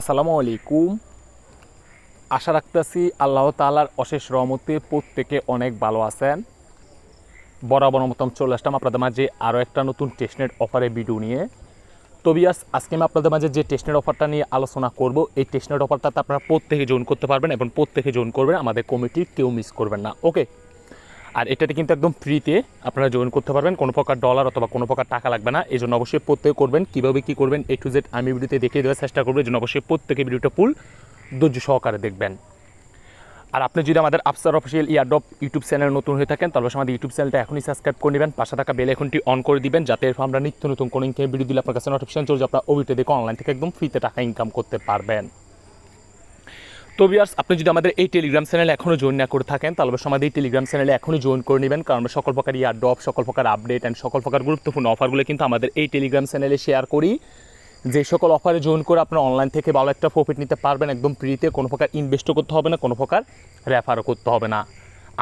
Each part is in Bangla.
আসসালামু আলাইকুম। আশা রাখতেছি আল্লাহ তালার অশেষ রহমতে প্রত্যেকে অনেক ভালো আছেন। বরাবর মতন চলে আসলাম আপনাদের মাঝে আরও একটা নতুন টেস্টনেট অফারের ভিডিও নিয়ে। তো বিয়ার্স আজকে আমি আপনাদের মাঝে যে টেস্টনেট অফারটা নিয়ে আলোচনা করব, এই টেস্টনেট অফারটাতে আপনারা প্রত্যেকে জয়েন করতে পারবেন এবং প্রত্যেকে জয়েন করবেন, আমাদের কমিটির কেউ মিস করবেন না। ওকে আর এটাতে কিন্তু একদম ফ্রিতে আপনারা জয়েন করতে পারবেন। কোনো প্রকার ডলার অথবা কোনো প্রকার টাকা লাগবে না। এই জন্য অবশ্যই প্রত্যেকে করবেন। কীভাবে কী করবেন এ টু জেড আমি ভিডিওতে দেখিয়ে দেওয়ার চেষ্টা করব। এই জন্য অবশ্যই প্রত্যেকে ভিডিওটা ফুল ধৈর্য সহকারে দেখবেন। আর আপনি যদি আমাদের Afsar official airdrop YouTube channel নতুন হয়ে থাকেন, তাহলে আমাদের ইউটিউব চ্যানেলটা এখনই সাবস্ক্রাইব করে নেবেন। পাশে থাকা বেল এখনটি অন করে দিবেন, যাতে আমরা নিত্য নতুন কোনো ইনকাম ভিডিও দিলে আপনার কাছে নোটিফিকেশন চলছে আপনার ওবিটা দেখে অনলাইন থেকে একদম ফ্রিতে টাকা ইনকাম করতে পারবেন। তো বিয়ার্স আপনি যদি আমাদের এই টেলিগ্রাম চ্যানেলে এখনও জয়েন না করে থাকেন, তাহলে অবশ্যই আমাদের এই টেলিগ্রাম চ্যানেলে এখনই জয়েন করে নেবেন। কারণ আমরা সকল প্রকার ইয়ার ডপ সকল প্রকার আপডেট অ্যান্ড সকল প্রকার গুরুত্বপূর্ণ অফারগুলো কিন্তু আমাদের এই টেলিগ্রাম চ্যানেলে শেয়ার করি। যে সকল অফারে জয়েন করে আপনার অনলাইন থেকে ভালো একটা প্রফিট নিতে পারবেন একদম ফ্রিতে কোনো প্রকার ইনভেস্টও করতে হবে না, কোনো প্রকার রেফারও করতে হবে না।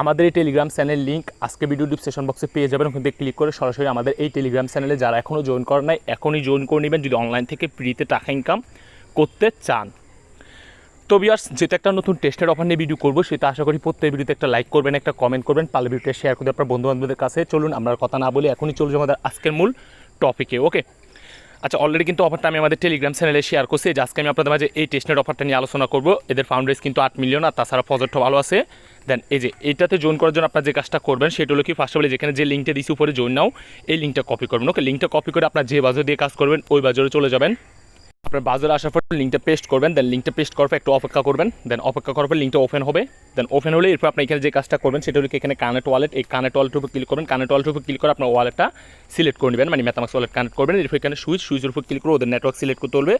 আমাদের এই টেলিগ্রাম চ্যানেল লিঙ্ক আজকে ভিডিও ডিসক্রিপশন বক্সে পেয়ে যাবেন। ওখান থেকে ক্লিক করে সরাসরি আমাদের এই টেলিগ্রাম চ্যানেলে যারা এখনও জয়েন করেন নাই, এখনই জয়েন করে নেবেন। যদি অনলাইন থেকে ফ্রিতে টাকা ইনকাম করতে চান। তো বিয়ার্স যেটা একটা নতুন টেস্টের অফার নিয়ে ভিডিও করব, সেটা আশা করি প্রত্যেক ভিডিওতে একটা লাইক করবেন, একটা কমেন্ট করবেন পালে ভিডিওটা শেয়ার করে আপনার বন্ধু বান্ধবদের কাছে। চলুন, আমরা কথা না বলে এখনই চলছে আমাদের আজকের মূল টপিকে ওকে আচ্ছা অলরেডি কিন্তু অফারটা আমি আমাদের টেলিগ্রাম চ্যানেলে শেয়ার করছি যে আজকে আমি আপনাদের মাঝে এই টেস্টের অফারটা নিয়ে আলোচনা করব। এদের ফাউন্ডার্স কিন্তু আট মিলিয়ন আর তাছাড়া প্রজেক্টও ভালো আছে। দেন এই যে এইটাতে জয়েন করার জন্য আপনার যে কাজটা করবেন, সেটা হলো কি ফার্স্ট অফ অল যেখানে যে লিঙ্কটা দিছি উপরে জয়েন নাও, এই লিঙ্কটা কপি করবেন ওকে লিঙ্কটা কপি করে আপনার যে বাজার দিয়ে কাজ করবেন, ওই বাজারে চলে যাবেন। আপনার বাজারে আসার পর লিঙ্কটা পেস্ট করবেন দেন লিঙ্কটা পেস্ট করার পর একটু অপেক্ষা করবেন দেন অপেক্ষা করার পর লিঙ্কটা ওপেন হবে দেন ওপেন হলে এরপর আপনি এখানে যে কাজটা করবেন সেটা হলো এখানে কানেক্ট ওয়ালেট এই কানেক্ট ওয়ালেটের উপর ক্লিক করবেন কানেক্ট ওয়ালেটের উপর ক্লিক করে আপনার ওয়ালেটটা সিলেক্ট করে নেবেন মানে মেতামাক্স ওয়ালেট কানেক্ট করবেন, এরপর এখানে সুইচ সুইচের উপর ক্লিক করে ওদের নেটওয়ার্ক সিলেক্ট করতে হবে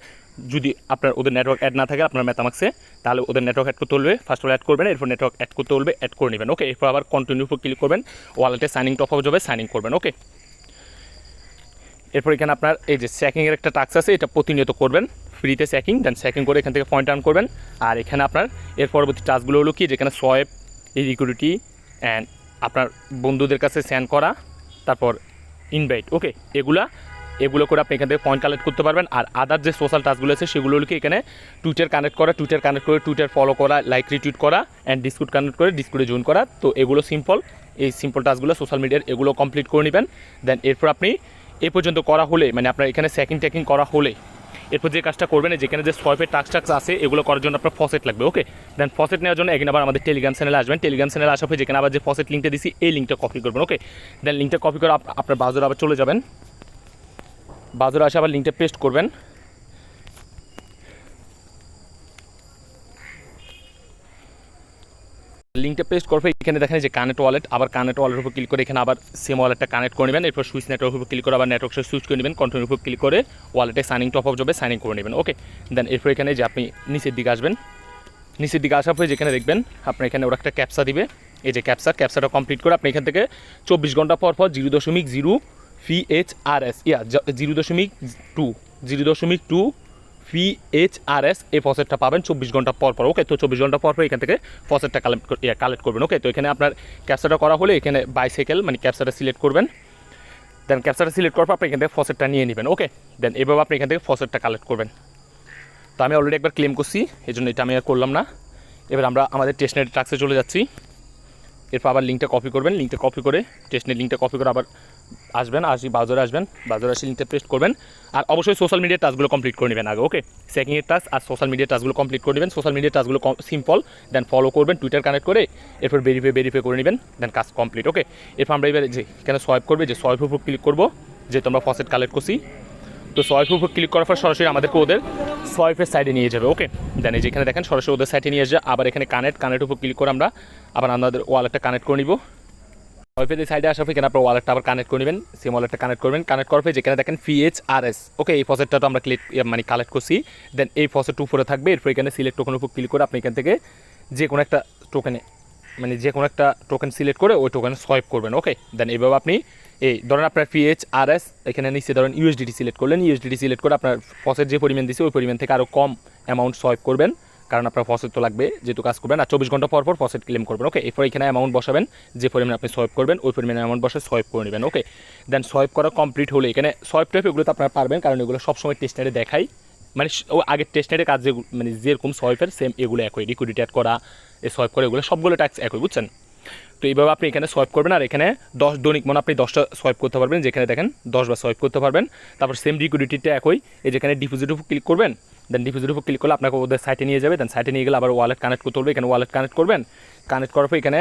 যদি আপনার ওদের নেটওয়ার্ক অ্যাড না থাকে আপনার মেতামাক্সে তাহলে ওদের নেটওয়ার্ক অ্যাড করতে হবে ফার্স্ট অল অ্যাড করবেন, এরপর নেটওয়ার্ক অ্যাড করতে হবে অ্যাড করে নেবেন ওকে এরপর আবার কন্টিনিউ উপর ক্লিক করবেন ওয়ালেটে সাইনিং টপ হয়ে যাবে সাইনিং করবেন ওকে এরপর এখানে আপনার এই যে স্যাকিংয়ের একটা টাক্স আছে, এটা প্রতিনিয়ত করবেন। ফ্রিতে স্যাকিং দেন স্যাকিং করে এখান থেকে পয়েন্ট আর্ন করবেন। আর এখানে আপনার এর পরবর্তী টাস্কগুলো হলো কি, যেখানে সোয়েব রিকুইডিটি অ্যান্ড আপনার বন্ধুদের কাছে সেন্ড করা, তারপর ইনভাইট ওকে এগুলা, এগুলো করে আপনি এখান থেকে পয়েন্ট কালেক্ট করতে পারবেন। আর আদার যে সোশ্যাল টাস্কগুলো আছে, সেগুলো হলো কি, এখানে টুইটার কানেক্ট করা টুইটার কানেক্ট করে টুইটার ফলো করা লাইক রিটুইট করা অ্যান্ড ডিসকুট কানেক্ট করে ডিসকুটে জয়েন করা। তো এগুলো সিম্পল এই সিম্পল টাস্কগুলো সোশ্যাল মিডিয়ার এগুলো কমপ্লিট করে নেবেন। দেন এরপর আপনি এ পর্যন্ত করা হলে মানে আপনার এখানে স্যাকিং ট্যাকিং করা হলে, এরপর যে কাজটা করবেন যেখানে যে সোয়াইপের টাক্স টাক্স আছে, এগুলো করার জন্য আপনার ফসেট লাগবে ওকে দেন ফসেট নেওয়ার জন্য একদিন আবার আমাদের টেলিগ্রাম চ্যানেলে আসবেন। টেলিগ্রাম চ্যানেলে আসার পর যেখানে আবার যে ফসেট লিঙ্কটা দিছি, এই লিঙ্কটা কপি করবেন ওকে দেন লিঙ্কটা কপি করে আপনার বাজারে আবার চলে যাবেন। বাজারে আসে আবার লিঙ্কটা পেস্ট করবেন। লিঙ্কটা পেস্ট করবে এখানে দেখেন যে কানেক্ট ওয়ালেট আবার কানেক্ট ওয়ালেটের উপর ক্লিক করে এখানে আবার সেম ওয়ালেটটা কানেক্ট করে নেবেন। এরপর সুইচ নেটওয়ার্কের উপর ক্লিক করে আবার নেটওয়ার্ক সুইচ করে নেবেন। কন্টিনিউর উপর ক্লিক করে ওয়ালেটে সাইনিং টপ আপ যাবে সাইনিং করে নেবেন ওকে দেন এরপর এখানে যে আপনি নিচের দিকে আসবেন। নিচের দিকে আসার পরে যেখানে দেখবেন, আপনার এখানে ওরা একটা ক্যাপসা দিবে। এই যে ক্যাপসা ক্যাপসাটা কমপ্লিট করে আপনি এখান থেকে চব্বিশ ঘণ্টা পর পর জিরো দশমিক জিরো ফি এইচ আর এস ইয়া জিরো দশমিক টু জিরো দশমিক টু ফি এইচ আর এস এই ফসেটটা পাবেন চব্বিশ ঘণ্টা পর পর। ওকে তো চব্বিশ ঘণ্টা পর পর এখান থেকে ফসেটটা কালেক্ট কালেক্ট করবেন। ওকে তো এখানে আপনার ক্যাপসাটা করা হলে এখানে বাইসাইকেল মানে ক্যাপসাটা সিলেক্ট করবেন। দেন ক্যাপসাটা সিলেক্ট করার পর আপনি এখান থেকে ফসেটটা নিয়ে নেবেন। ওকে দেন এভাবে আপনি এখান থেকে ফসেটটা কালেক্ট করবেন। তো আমি অলরেডি একবার ক্লেম করছি এই জন্য এটা আমি আর করলাম না। এবার আমরা আমাদের টেস্টনেট ট্রাক্সে চলে যাচ্ছি। এরপর আবার লিঙ্কটা কপি করবেন। লিঙ্কটা কপি করে টেস্টনেট লিঙ্কটা কপি করে আবার আসবেন, আসি, বাজারে আসবেন, বাজারে আসি লিঙ্কটা পেস্ট করবেন। আর অবশ্যই সোশ্যাল মিডিয়ার টাস্কগুলো কমপ্লিট করে নেবেন আগে ওকে সেকেন্ডের টাস্ক আর সোশ্যাল মিডিয়ার টাস্কগুলো কমপ্লিট করে নেবেন। সোশ্যাল মিডিয়ার টাস্কগুলো সিম্পল দেন ফলো করবেন টুইটার কানেক্ট করে, এরপর ভেরিফাই ভেরিফাই করে নেবেন দেন কাজ কমপ্লিট ওকে এরপর আমরা এবার যে, কেন সোয়াইপ করবে, যে সোয়াইপ উপর ক্লিক করব, যে তোমরা ফসেট কালেক্ট করছি। তো সোয়াইপ উপর ক্লিক করার পর সরাসরি আমাদেরকে ওদের সোয়াইপের সাইডে নিয়ে যাবে ওকে দেন এই যেখানে দেখেন, সরাসরি ওদের সাইডে নিয়ে যাবে আবার এখানে কানেক্ট কানেক্ট উপর ক্লিক করে আমরা আবার আমাদের ওয়ালেটটা কানেক্ট করে নিব। সোয়াইপের এই সাইডে আসার পর এখানে আপনার ওয়ালেটটা আবার কানেক্ট করে নেবেন সেম ওয়ালেটটা কানেক্ট করবেন কানেক্ট করার পর যেখানে দেখেন ফি এইচ আর এস ওকে এই ফসেটটা তো আমরা ক্লিক মানে কালেক্ট করছি দেন এই ফসেট উপরে থাকবে, এরপর এখানে সিলেক্ট টোকেন উপর ক্লিক করে আপনি এখান থেকে যে কোনো একটা টোকেনে মানে যে কোনো একটা টোকেন সিলেক্ট করে ওই টোকেন সোয়াইপ করবেন ওকে দেন এইভাবে আপনি এই ধরেন আপনার পিএইচ আর এস এখানে নিচে ধরেন ইউএসডিটি সিলেক্ট করলেন ইউএসডিটি সিলেক্ট করে আপনার ফসের যে পরিমাণ দিচ্ছে ওই পরিমাণ থেকে আরও কম অ্যামাউন্ট সোয়াইপ করবেন কারণ আপনার ফসেট তো লাগবে যেহেতু কাজ করবেন। আর চব্বিশ ঘণ্টা পর পর ফসেট ক্লেম করবেন ওকে এরপর এখানে অ্যামাউন্ট বসাবেন, যে পরিমাণ আপনি সোয়াইপ করবেন, ওই পরিমাণে অ্যামাউন্ট বসে সোয়াইপ করে নেবেন ওকে দেন সোয়াইপ করা কমপ্লিট হলে এখানে সোয়াইপ টাইপ এগুলো তো আপনারা পারবেন, কারণ এগুলো সবসময় টেস্টারে দেখাই। মানে ও আগের টেস্টনেটের কাজ মানে যেরকম সোয়াইপের সেম এগুলো একই লিকুইডিটি অ্যাড করা এই সোয়াইপ করে, এগুলো সবগুলো ট্যাক্স একই, বুঝছেন? তো এইভাবে আপনি এখানে সোয়াইপ করবেন, আর এখানে দশ দৈনিক মনে আপনি দশটা সোয়াইপ করতে পারবেন, যেখানে দেখেন দশবার সোয়াইপ করতে পারবেন। তারপর সেম লিকুইডিটিটা একই, এই যেখানে ডিপোজিট ক্লিক করবেন দেন ডিপোজিট উপর ক্লিক করলে আপনাকে ওদের সাইটে নিয়ে যাবে। দেন সাইটে নিয়ে গেলে আবার ওয়ালেট কানেক্ট করতে হবে এখানে ওয়ালেট কানেক্ট করবেন। কানেক্ট করার পর এখানে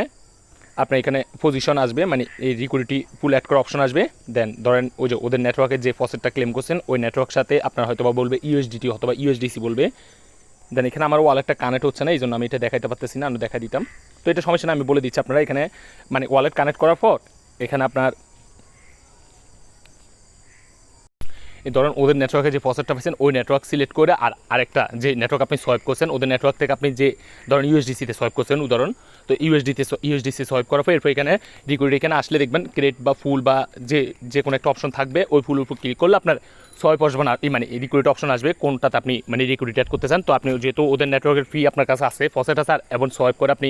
আপনার এখানে পজিশন আসবে। মানে এই রিকুইডিটি পুল অ্যাড করার অপশন আসবে। দেন ধরেন ওই যে ওদের নেটওয়ার্কের যে ফসেটটা ক্লেম করছেন, ওই নেটওয়ার্ক সাথে আপনার হয়তো বা বলবে ইউএসডিটি অথবা ইউএসডিসি বলবে। দেন এখানে আমার ওয়ালেটটা কানেক্ট হচ্ছে না, এই জন্য আমি এটা দেখাইতে পারতেছি না, আমি দেখা দিতাম। তো এটা সমস্যা না, আমি বলে দিচ্ছি আপনারা এখানে মানে ওয়ালেট কানেক্ট করার পর এখানে আপনার এই ধরেন ওদের নেটওয়ার্কে যে ফসেটটা পাচ্ছেন ওই নেটওয়ার্ক সিলেক্ট করে আর আরেকটা যে নেটওয়ার্ক আপনি সোয়াইপ করছেন, ওদের নেটওয়ার্ক থেকে আপনি যে ধরেন ইউএসডিসিতে সোয়াইপ করছেন, উদাহরণ, তো ইউএসডিতে ইউএসডিসি সোয়াইপ করার পর এরপর এখানে রিকুইড এখানে আসলে দেখবেন ক্রেডিট বা ফুল বা যে যে কোনো একটা অপশন থাকবে, ওই ফুল উপর ক্লিক করলে আপনার সোয়াইপ আসবে না। মানে রিকুইড অপশন আসবে, কোনটাতে আপনি মানে রিকুইড অ্যাড করতে চান। তো আপনি যেহেতু ওদের নেটওয়ার্কের ফি আপনার কাছে আছে ফসেট আছে, আর এবং সোয়াইপ করে আপনি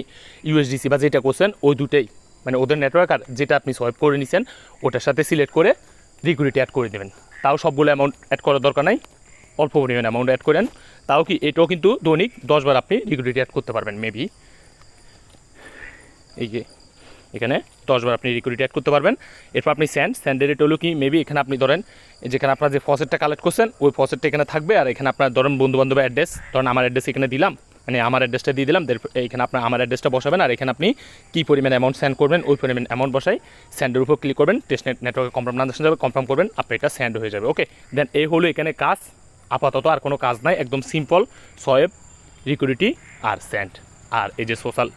ইউএসডিসি বা যেটা করছেন, ওই দুটোই মানে ওদের নেটওয়ার্ক আর যেটা আপনি সোয়াইপ করে নিছেন, ওটার সাথে সিলেক্ট করে রিকুইডিটি অ্যাড করে দেবেন। তাও সবগুলো অ্যামাউন্ট অ্যাড করার দরকার নাই। অল্প পরিমাণ অ্যামাউন্ট অ্যাড করেন। তাও কি এটাও কিন্তু দৈনিক দশবার আপনি লিকুইডিটি অ্যাড করতে পারবেন মেবি এই যে, এখানে দশবার আপনি লিকুইডিটি অ্যাড করতে পারবেন। এরপর আপনি স্যান্ড স্যান্ডের রেট হলো কি মেবি এখানে আপনি ধরেন যেখানে আপনার যে ফসেটটা কালেক্ট করছেন, ওই ফসেটটা এখানে থাকবে। আর এখানে আপনার ধরেন বন্ধু বান্ধবের অ্যাড্রেস ধরেন আমার অ্যাড্রেস এখানে দিলাম। মানে আমার অ্যাড্রেসটা দিয়ে দিলাম এখানে আপনার আমার অ্যাড্রেসটা বসাবেন, আর এখানে আপনি কী পরিমাণ অ্যামাউন্ট সেন্ড করবেন, ওই পরিমাণ অ্যামাউন্ট বসাই স্যান্ডের উপর ক্লিক করবেন টেস্ট নেট নেটওয়ার্কে কনফার্ম না যাবে কনফার্ম করবেন, আপনার এটা স্যান্ড হয়ে যাবে ওকে দেন এই হলো এখানে কাজ, আপাতত আর কোনো কাজ নাই, একদম সিম্পল সয়েব রিকুইডিটি আর স্যান্ড আর এই যে সোশ্যাল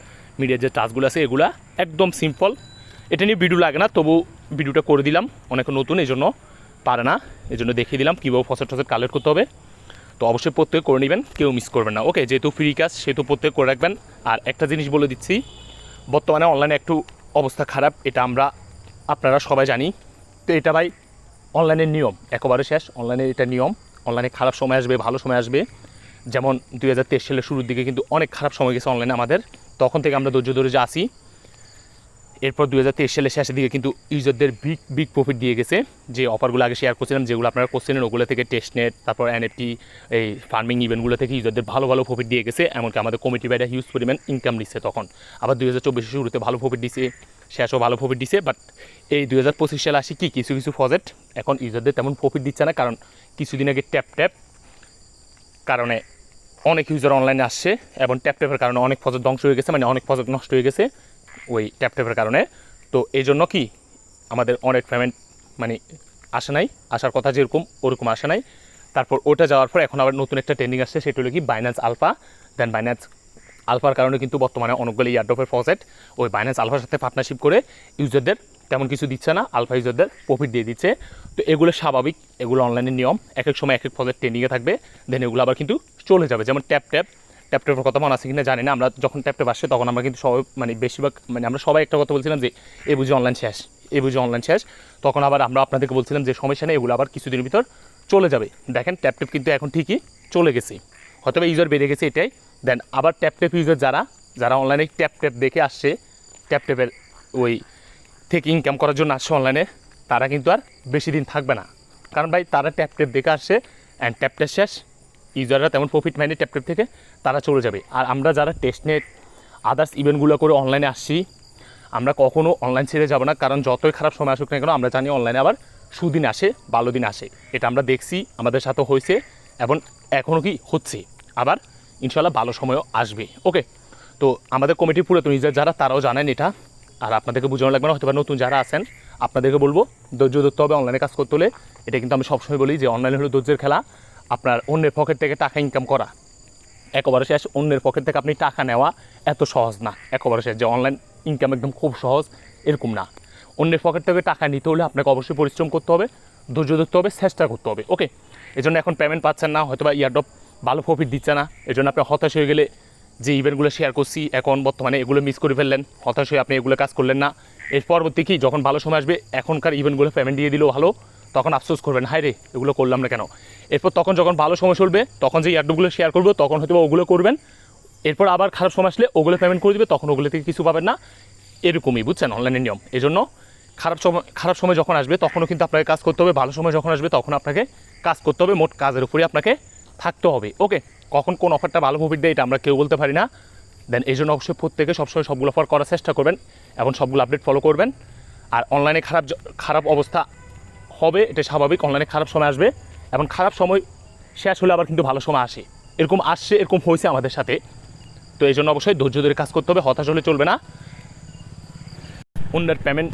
মিডিয়ার যে টাচগুলো আছে, এগুলা একদম সিম্পল এটা নিয়ে ভিডিও লাগে না, তবু ভিডিওটা করে দিলাম, অনেক নতুন এই জন্য পারে না এই জন্য দেখিয়ে দিলাম, কীভাবে ফসেট টসেট কালেক্ট করতে হবে। তো অবশ্যই প্রত্যেক করে নেবেন, কেউ মিস করবেন না। ওকে যেহেতু ফ্রি কাজ সেহেতু প্রত্যেক করে রাখবেন। আর একটা জিনিস বলে দিচ্ছি, বর্তমানে অনলাইনে একটু অবস্থা খারাপ, এটা আমরা, আপনারা সবাই জানি। তো এটা ভাই অনলাইনের নিয়ম, একেবারে শেষ। অনলাইনের এটা নিয়ম অনলাইনে খারাপ সময় আসবে, ভালো সময় আসবে। যেমন দুই হাজার তেইশ সালের শুরুর দিকে কিন্তু অনেক খারাপ সময় গেছে অনলাইনে আমাদের। তখন থেকে আমরা ধৈর্য ধরে যে আসি এরপর দু হাজার তেইশ সালের শেষের দিকে কিন্তু ইউজারদের বিগ বিগ প্রফিট দিয়ে গেছে। যে অফারগুলো আগে শেয়ার করছিলাম, যেগুলো আপনারা করছিলেন, ওগুলো থেকে টেস্টনেট তারপর এনএফটি এই ফার্মিং ইভেন্টগুলো থেকে ইউজারদের ভালো ভালো প্রফিট দিয়ে গেছে, এমনকি আমাদের কমিটি বাইরে হিউজ পরিমাণ ইনকাম দিচ্ছে তখন। আবার দুই হাজার চব্বিশের শুরুতে ভালো প্রফিট দিছে, শেষও ভালো প্রফিট দিছে বাট এই দুই হাজার পঁচিশ সালে আসি কি? কিছু কিছু প্রজেক্ট এখন ইউজারদের তেমন প্রফিট দিচ্ছে না, কারণ কিছুদিন আগে ট্যাপ ট্যাপ কারণে অনেক ইউজার অনলাইনে আসছে, এবং ট্যাপ ট্যাপের কারণে অনেক প্রজেক্ট ধ্বংস হয়ে গেছে মানে অনেক প্রজেক্ট নষ্ট হয়ে গেছে। ওই ট্যাপ ট্যাপের কারণে। তো এই জন্য কি আমাদের অনেক পেমেন্ট মানে আসে নাই, আসার কথা যেরকম, ওরকম আসে নাই। তারপর ওটা যাওয়ার পর এখন আবার নতুন একটা ট্রেন্ডিং আসছে, সেটা হলো কি বাইন্যান্স আলফা দেন বাইন্যান্স আলফার কারণে কিন্তু বর্তমানে অনেকগুলো ইয়ারড্রপের প্রজেক্ট ওই বাইন্যান্স আলফার সাথে পার্টনারশিপ করে ইউজারদের তেমন কিছু দিচ্ছে না আলফা ইউজারদের প্রফিট দিয়ে দিচ্ছে। তো এগুলো স্বাভাবিক, এগুলো অনলাইনের নিয়ম, এক এক সময় এক এক প্রজেক্ট ট্রেন্ডিংয়ে থাকবে। দেন এগুলো আবার কিন্তু চলে যাবে, যেমন ট্যাপ ট্যাপ ট্যাপ ট্যাপের কথা মনে আছে কিনা জানি না। আমরা যখন ট্যাপ ট্যাপ আসছে তখন আমরা কিন্তু সবাই মানে বেশিরভাগ মানে আমরা সবাই একটা কথা বলছিলাম যে, এ বুঝি অনলাইন শেষ, এ বুঝি অনলাইন শেষ। তখন আবার আমরা আপনাদেরকে বলছিলাম যে, সমস্যা নেই, এগুলো আবার কিছুদিনের ভিতর চলে যাবে। দেখেন ট্যাপ ট্যাপ কিন্তু এখন ঠিকই চলে গেছে। হয়তো ইউজার বেড়ে গেছে এটাই। দেন আবার ট্যাপ ট্যাপ ইউজার যারা যারা অনলাইনে ট্যাপ ট্যাপ দেখে আসছে ট্যাপ ট্যাপের ওই থেকে ইনকাম করার জন্য আসছে অনলাইনে তারা কিন্তু আর বেশি দিন থাকবে না। কারণ ভাই, তারা ট্যাপ ট্যাপ দেখে আসছে অ্যান্ড ট্যাপ ট্যাপ শেষ ইউজাররা তেমন প্রফিট পায়নি ট্যাপ ট্যাপ থেকে, তারা চলে যাবে। আর আমরা যারা টেস্ট নেট আদার্স ইভেন্টগুলো করে অনলাইনে আসছি, আমরা কখনও অনলাইন ছেড়ে যাব না, কারণ যতই খারাপ সময় আসুক না কেন, আমরা জানি অনলাইনে আবার সুদিন আসে, ভালো দিন আসে। এটা আমরা দেখছি, আমাদের সাথে হয়েছে, এবং এখনও কি হচ্ছে। আবার ইনশাল্লাহ ভালো সময়ও আসবে। ওকে তো আমাদের কমিটির পুরাতন ইউজার যারা, তারাও জানেন এটা। আর আপনাদেরকে বোঝানো লাগবে না হয়তো নতুন যারা আছেন, আপনাদেরকে বলব, ধৈর্য ধরতে হবে অনলাইনে কাজ করতে হলে। এটা কিন্তু আমি সবসময় বলি যে অনলাইনে হলো ধৈর্যের খেলা। আপনার অন্যের পকেট থেকে টাকা ইনকাম করা। একেবারে শেষ, অন্যের পকেট থেকে আপনি টাকা নেওয়া এত সহজ না। একেবারে শেষ, যে অনলাইন ইনকাম একদম খুব সহজ, এরকম না। অন্যের পকেট থেকে টাকা নিতে হলে আপনাকে অবশ্যই পরিশ্রম করতে হবে, ধৈর্য ধরতে হবে, চেষ্টা করতে হবে ওকে এই জন্য এখন পেমেন্ট পাচ্ছেন না হয়তো বা ইয়ারডপ ভালো প্রফিট দিচ্ছে না এই জন্য আপনি হতাশ হয়ে গেলে যে ইভেন্টগুলো শেয়ার করছি, এখন বর্তমানে এগুলো মিস করে ফেললেন, হতাশ হয়ে আপনি এগুলো কাজ করলেন না। এর পরবর্তী কি, যখন ভালো সময় আসবে, এখনকার ইভেন্টগুলো পেমেন্ট দিয়ে দিলেও ভালো। তখন আফসোস করবেন হাই রে, এগুলো করলাম না কেন? এরপর তখন যখন ভালো সময় চলবে, তখন যে ইয়ারডপগুলো শেয়ার করব, তখন হয়তো ওগুলো করবেন। এরপর আবার খারাপ সময় আসলে ওগুলো পেমেন্ট করে দিবে, তখন ওগুলো থেকে কিছু পাবেন না। এরকমই, বুঝছেন? অনলাইনের নিয়ম। এই জন্য খারাপ সময় খারাপ সময় যখন আসবে, তখনও কিন্তু আপনাকে কাজ করতে হবে। ভালো সময় যখন আসবে, তখন আপনাকে কাজ করতে হবে। মোট কাজের উপরে আপনাকে থাকতে হবে। ওকে কখন কোন অফারটা ভালো প্রফিট দেয়, এটা আমরা কেউ বলতে পারি না। দেন এই জন্য অবশ্যই প্রত্যেকে সবসময় সবগুলো অফার করার চেষ্টা করবেন এবং সবগুলো আপডেট ফলো করবেন। আর অনলাইনে খারাপ খারাপ অবস্থা হবে, এটা স্বাভাবিক অনলাইনে খারাপ সময় আসবে এবং খারাপ সময় শেষ হলে আবার কিন্তু ভালো সময় আসে। এরকম আসছে, এরকম হয়েছে আমাদের সাথে। তো এই জন্য অবশ্যই ধৈর্য ধরে কাজ করতে হবে, হতাশ হলে চলবে না। অন্যের পেমেন্ট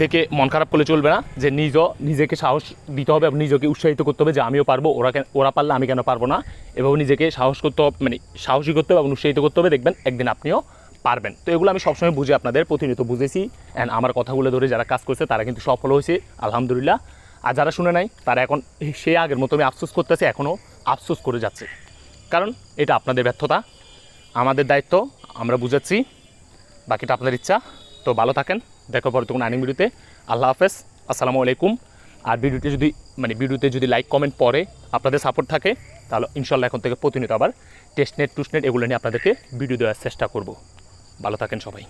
দেখে মন খারাপ করলে চলবে না, যে নিজ, নিজেকে সাহস দিতে হবে এবং নিজেকে উৎসাহিত করতে হবে যে আমিও পারব, ওরা কেন, ওরা পারলে আমি কেন পারব না। এভাবে নিজেকে সাহস করতে হবে মানে সাহসী করতে হবে এবং উৎসাহিত করতে হবে, দেখবেন একদিন আপনিও পারবেন। তো এগুলো আমি সবসময় বুঝে আপনাদের, প্রতিনিয়ত বুঝেছি। অ্যান্ড আমার কথাগুলো ধরে যারা কাজ করছে, তারা কিন্তু সফল হয়েছে, আলহামদুলিল্লাহ। আর যারা শুনে নাই, তারা এখন সে আগের মতো আমি আফসোস করতেছে, এখনও আফসোস করে যাচ্ছে। কারণ এটা আপনাদের ব্যর্থতা, আমাদের দায়িত্ব, আমরা বুঝাচ্ছি বাকিটা আপনাদের ইচ্ছা। তো ভালো থাকেন, দেখো পরে তখন আইনি ভিডিওতে। আল্লাহ হাফেজ, আসসালামু আলাইকুম। আর ভিডিওতে যদি মানে ভিডিওতে যদি লাইক কমেন্ট পরে আপনাদের সাপোর্ট থাকে, তাহলে ইনশাল্লাহ এখন থেকে প্রতিনিয়ত আবার টেস্টনেট টুস্টনেট এগুলো নিয়ে আপনাদেরকে ভিডিও দেওয়ার চেষ্টা করব। ভালো থাকেন সবাই।